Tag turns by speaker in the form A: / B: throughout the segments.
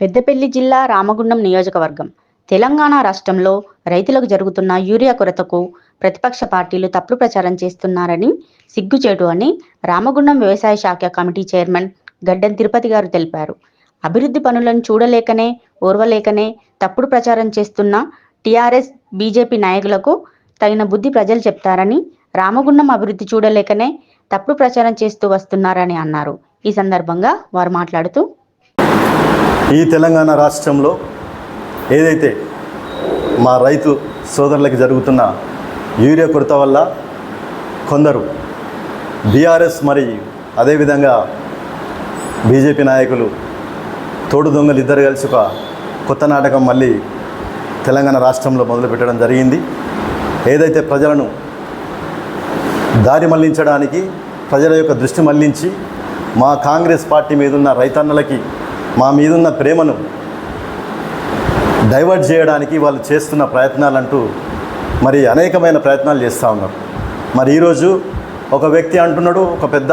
A: పెద్దపల్లి జిల్లా రామగుండం నియోజకవర్గం. తెలంగాణ రాష్ట్రంలో రైతులకు జరుగుతున్న యూరియా కొరతకు ప్రతిపక్ష పార్టీలు తప్పుడు ప్రచారం చేస్తున్నారని సిగ్గుచేటు అని రామగుండం వ్యవసాయ శాఖ కమిటీ చైర్మన్ గడ్డం తిరుపతి గారు తెలిపారు. అభివృద్ధి పనులను చూడలేకనే ఓర్వలేకనే తప్పుడు ప్రచారం చేస్తున్న టీఆర్ఎస్ బీజేపీ నాయకులకు తగిన బుద్ధి ప్రజలు చెప్తారని రామగుండం అభివృద్ధి చూడలేకనే తప్పుడు ప్రచారం చేస్తూ వస్తున్నారని అన్నారు. ఈ సందర్భంగా వారు మాట్లాడుతూ
B: ఈ తెలంగాణ రాష్ట్రంలో ఏదైతే మా రైతు సోదరులకు జరుగుతున్న యూరియా కొరత వల్ల కొందరు బీఆర్ఎస్ మరి అదేవిధంగా బీజేపీ నాయకులు తోడు దొంగలు ఇద్దరు కలిసి ఒక కొత్త నాటకం మళ్ళీ తెలంగాణ రాష్ట్రంలో మొదలుపెట్టడం జరిగింది. ఏదైతే ప్రజలను దారి మళ్ళించడానికి ప్రజల యొక్క దృష్టి మళ్ళించి మా కాంగ్రెస్ పార్టీ మీదున్న రైతన్నలకి మా మీదున్న ప్రేమను డైవర్ట్ చేయడానికి వాళ్ళు చేస్తున్న ప్రయత్నాలంటూ మరి అనేకమైన ప్రయత్నాలు చేస్తూ ఉన్నారు. మరి ఈరోజు ఒక వ్యక్తి అంటున్నాడు ఒక పెద్ద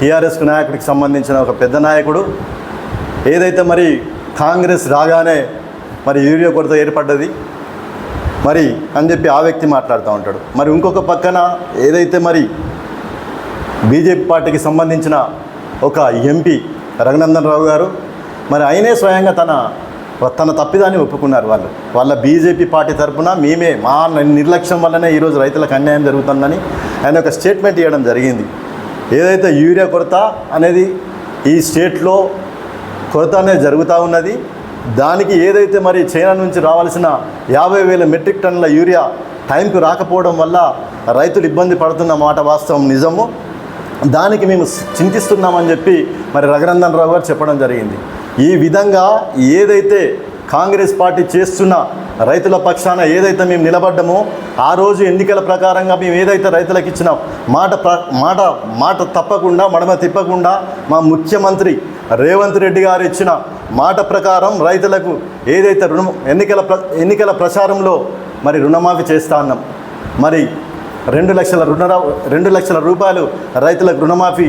B: టీఆర్ఎస్ నాయకుడికి సంబంధించిన ఒక పెద్ద నాయకుడు ఏదైతే మరి కాంగ్రెస్ రాగానే మరి యూరియా కొరత ఏర్పడ్డది మరి అని చెప్పి ఆ వ్యక్తి మాట్లాడుతూ ఉంటాడు. మరి ఇంకొక పక్కన ఏదైతే మరి బీజేపీ పార్టీకి సంబంధించిన ఒక ఎంపీ రఘునందన్ రావు గారు మరి ఆయనే స్వయంగా తన తన తప్పిదాన్ని ఒప్పుకున్నారు వాళ్ళు. వాళ్ళ బీజేపీ పార్టీ తరఫున మేమే మా నిర్లక్ష్యం వల్లనే ఈరోజు రైతులకు అన్యాయం జరుగుతుందని ఆయన ఒక స్టేట్మెంట్ ఇవ్వడం జరిగింది. ఏదైతే యూరియా కొరత అనేది ఈ స్టేట్లో కొరత అనేది జరుగుతూ ఉన్నది దానికి ఏదైతే మరి చైనా నుంచి రావాల్సిన యాభై వేల మెట్రిక్ టన్నుల యూరియా టైంకు రాకపోవడం వల్ల రైతులు ఇబ్బంది పడుతున్న మాట వాస్తవం నిజము. దానికి మేము చింతిస్తున్నామని చెప్పి మరి రఘునందన్ రావు గారు చెప్పడం జరిగింది. ఈ విధంగా ఏదైతే కాంగ్రెస్ పార్టీ చేస్తున్న రైతుల పక్షాన ఏదైతే మేము నిలబడ్డామో ఆ రోజు ఎన్నికల ప్రకారంగా మేము ఏదైతే రైతులకు ఇచ్చిన మాట ప్ర మాట మాట తప్పకుండా మడమ తిప్పకుండా మా ముఖ్యమంత్రి రేవంత్ రెడ్డి గారు ఇచ్చిన మాట ప్రకారం రైతులకు ఏదైతే రుణం ఎన్నికల ప్ర ఎన్నికల ప్రచారంలో మరి రుణమాఫీ చేస్తా అన్నాం. మరి రెండు లక్షల రుణ రెండు లక్షల రూపాయలు రైతులకు రుణమాఫీ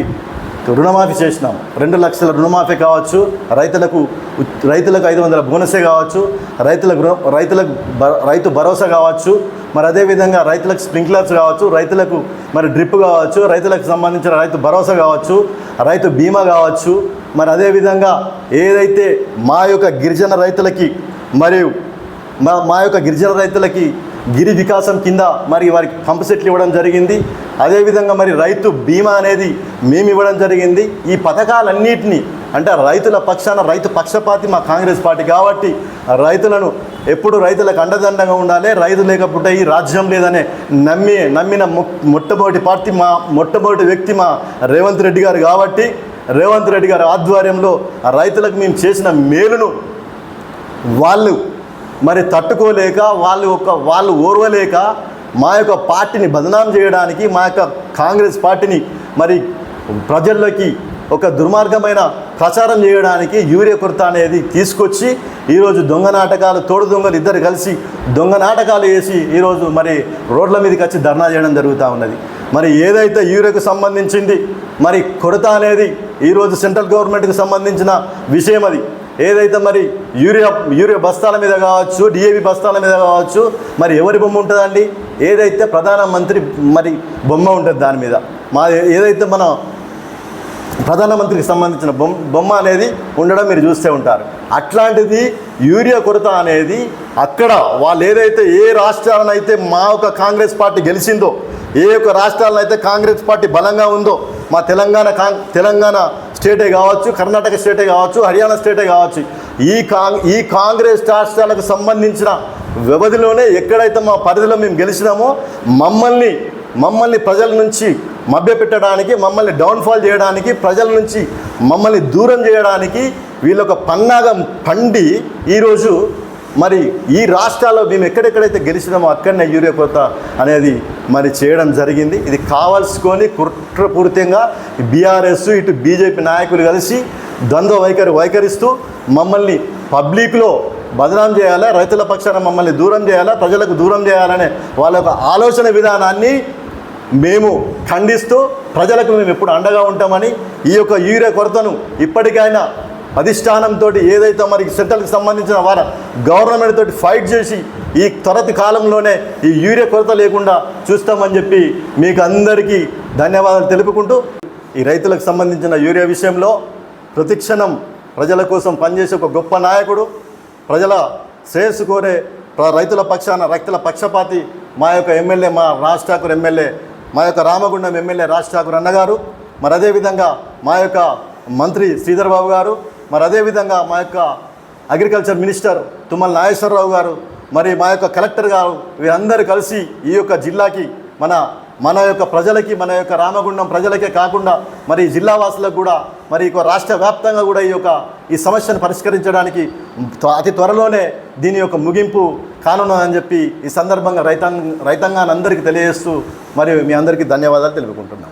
B: రుణమాఫీ చేసినాం. రెండు లక్షల రుణమాఫీ కావచ్చు. రైతులకు రైతులకు ఐదు వందల బోనసే కావచ్చు. రైతులకు రైతులకు రైతు భరోసా కావచ్చు. మరి అదేవిధంగా రైతులకు స్ప్రింక్లర్స్ కావచ్చు. రైతులకు మరి డ్రిప్ కావచ్చు. రైతులకు సంబంధించిన రైతు భరోసా కావచ్చు. రైతు బీమా కావచ్చు. మరి అదేవిధంగా ఏదైతే మా యొక్క గిరిజన రైతులకి మరియు మా మా యొక్క గిరిజన రైతులకి గిరి వికాసం కింద మరి వారికి పంపు సెట్లు ఇవ్వడం జరిగింది. అదేవిధంగా మరి రైతు బీమా అనేది మేము ఇవ్వడం జరిగింది. ఈ పథకాలన్నింటినీ అంటే రైతుల పక్షాన రైతు పక్షపాతి మా కాంగ్రెస్ పార్టీ కాబట్టి రైతులను ఎప్పుడు రైతులకు అండదండగా ఉండాలి రైతు లేకపోతే ఈ రాజ్యం లేదనే నమ్మి నమ్మిన మొ- మొట్టమొదటి పార్టీ మా మొట్టమొదటి వ్యక్తి మా రేవంత్ రెడ్డి గారు కాబట్టి రేవంత్ రెడ్డి గారి ఆధ్వర్యంలో రైతులకు మేము చేసిన మేలును వాళ్ళు మరి తట్టుకోలేక వాళ్ళు ఒక వాళ్ళు ఓర్వలేక మా యొక్క పార్టీని బదనాం చేయడానికి మా యొక్క కాంగ్రెస్ పార్టీని మరి ప్రజల్లోకి ఒక దుర్మార్గమైన ప్రచారం చేయడానికి యూరియా కొరత అనేది తీసుకొచ్చి ఈరోజు దొంగ నాటకాలు తోడు దొంగలు ఇద్దరు కలిసి దొంగ నాటకాలు వేసి ఈరోజు మరి రోడ్ల మీదకి వచ్చి ధర్నా చేయడం జరుగుతూ ఉన్నది. మరి ఏదైతే యూరియాకు సంబంధించింది మరి కొరత అనేది ఈరోజు సెంట్రల్ గవర్నమెంట్కి సంబంధించిన విషయం అది. ఏదైతే మరి యూరియా యూరియా బస్తాల మీద కావచ్చు డిఏబి బస్తాల మీద కావచ్చు మరి ఎవరి బొమ్మ ఉంటుందండి? ఏదైతే ప్రధానమంత్రి మరి బొమ్మ ఉంటుంది దాని మీద మా ఏదైతే మన ప్రధానమంత్రికి సంబంధించిన బొమ్మ బొమ్మ అనేది ఉండడం మీరు చూస్తూ ఉంటారు. అట్లాంటిది యూరియా కొరత అనేది అక్కడ వాళ్ళు ఏదైతే ఏ రాష్ట్రాలనైతే మా యొక్క కాంగ్రెస్ పార్టీ గెలిచిందో ఏ యొక్క రాష్ట్రాలనైతే కాంగ్రెస్ పార్టీ బలంగా ఉందో మా తెలంగాణ కాంగ్ తెలంగాణ స్టేటే కావచ్చు కర్ణాటక స్టేటే కావచ్చు హర్యానా స్టేటే కావచ్చు ఈ కాంగ్ ఈ కాంగ్రెస్ రాష్ట్రాలకు సంబంధించిన వ్యవధిలోనే ఎక్కడైతే మా పరిధిలో మేము గెలిచినామో మమ్మల్ని మమ్మల్ని ప్రజల నుంచి మభ్యపెట్టడానికి మమ్మల్ని డౌన్ఫాల్ చేయడానికి ప్రజల నుంచి మమ్మల్ని దూరం చేయడానికి వీళ్ళొక పన్నాగం పండి ఈరోజు మరి ఈ రాష్ట్రాల్లో మేము ఎక్కడెక్కడైతే గెలిచినామో అక్కడనే యూరియా కొరత అనేది మరి చేయడం జరిగింది. ఇది కావాల్సుకొని కుట్రపూరితంగా బీఆర్ఎస్ ఇటు బీజేపీ నాయకులు కలిసి ద్వంద్వ వైఖరి వైఖరిస్తూ మమ్మల్ని పబ్లిక్లో బదనాం చేయాలా? రైతుల పక్షాన మమ్మల్ని దూరం చేయాలా? ప్రజలకు దూరం చేయాలనే వాళ్ళ యొక్క ఆలోచన విధానాన్ని మేము ఖండిస్తూ ప్రజలకు మేము ఎప్పుడు అండగా ఉంటామని ఈ యొక్క యూరియా కొరతను ఇప్పటికైనా అధిష్టానంతో ఏదైతే మరి సెంట్రల్కి సంబంధించిన వారు గవర్నమెంట్ తోటి ఫైట్ చేసి ఈ త్వరతి కాలంలోనే ఈ యూరియా కొరత లేకుండా చూస్తామని చెప్పి మీకు అందరికీ ధన్యవాదాలు తెలుపుకుంటూ ఈ రైతులకు సంబంధించిన యూరియా విషయంలో ప్రతిక్షణం ప్రజల కోసం పనిచేసే ఒక గొప్ప నాయకుడు ప్రజల శ్రేయస్సు కోరే రైతుల పక్షాన రైతుల పక్షపాతి మా యొక్క ఎమ్మెల్యే మా రాజ్ ఠాకూర్ ఎమ్మెల్యే మా యొక్క రామగుండం ఎమ్మెల్యే రాజ్ ఠాకూర్ అన్నగారు మరి అదేవిధంగా మా యొక్క మంత్రి శ్రీధర్ బాబు గారు మరి అదేవిధంగా మా యొక్క అగ్రికల్చర్ మినిస్టర్ తుమ్మల నాగేశ్వరరావు గారు మరి మా యొక్క కలెక్టర్ గారు వీరందరూ కలిసి ఈ యొక్క జిల్లాకి మన మన యొక్క ప్రజలకి మన యొక్క రామగుండం ప్రజలకే కాకుండా మరి జిల్లా వాసులకు కూడా మరి రాష్ట్ర వ్యాప్తంగా కూడా ఈ యొక్క ఈ సమస్యను పరిష్కరించడానికి త్వ- అతి త్వరలోనే దీని యొక్క ముగింపు కానున్నదని చెప్పి ఈ సందర్భంగా రైతాంగ రైతాంగాన్ని అందరికీ తెలియజేస్తూ మరి మీ అందరికీ ధన్యవాదాలు తెలుపుకుంటున్నాను